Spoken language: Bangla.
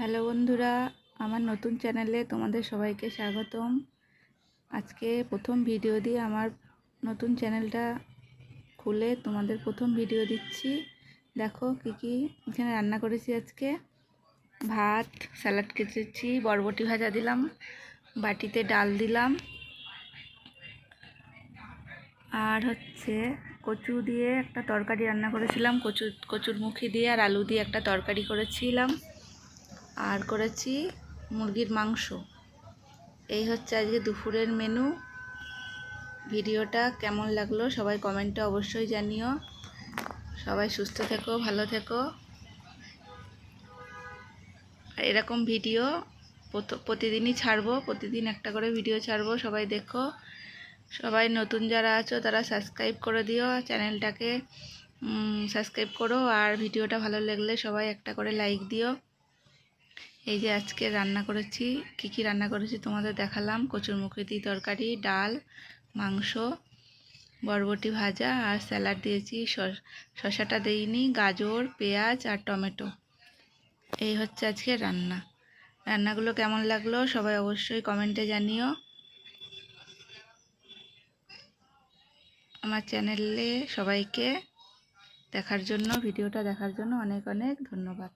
হ্যালো বন্ধুরা, আমার নতুন চ্যানেলে তোমাদের সবাইকে স্বাগতম। আজকে প্রথম ভিডিও দিয়ে আমার নতুন চ্যানেলটা খুলে তোমাদের প্রথম ভিডিও দিচ্ছি। দেখো কী কী এখানে রান্না করেছি আজকে। ভাত, স্যালাড কেটেছি বরবটি ভাজা দিলাম, বাটিতে ডাল দিলাম, আর হচ্ছে কচু দিয়ে একটা তরকারি রান্না করেছিলাম, কচু কচুর মুখি দিয়ে আর আলু দিয়ে একটা তরকারি করেছিলাম। আর করেছি মুরগির মাংস। এই হচ্ছে আজকে দুপুরের মেনু ভিডিওটা কেমন লাগল সবাই কমেন্টে অবশ্যই জানিও। সবাই সুস্থ থেকো, ভালো থেকো। এরকম ভিডিও প্রতিদিনই ছাড়বো, প্রতিদিন একটা করে ভিডিও ছাড়বো, সবাই দেখো। সবাই নতুন যারা আছো, তারা সাবস্ক্রাইব করে দিও চ্যানেলটাকে। সাবস্ক্রাইব করো আর ভিডিওটা ভালো লাগলে সবাই একটা করে লাইক দিও। এই যে আজকে রান্না করেছি, কি কি রান্না করেছি তোমাদের দেখালাম। কচুরমুখী দিয়ে তরকারি, ডাল, মাংস, বরবটি ভাজা আর স্যালাড দিয়েছি। শসাটা দেইনি, গাজর, পেঁয়াজ আর টমেটো। এই হচ্ছে আজকে রান্না। রান্নাগুলো কেমন লাগল সবাই অবশ্যই কমেন্টে জানিও। আমার চ্যানেলে সবাইকে দেখার জন্য, ভিডিওটা দেখার জন্য অনেক অনেক ধন্যবাদ।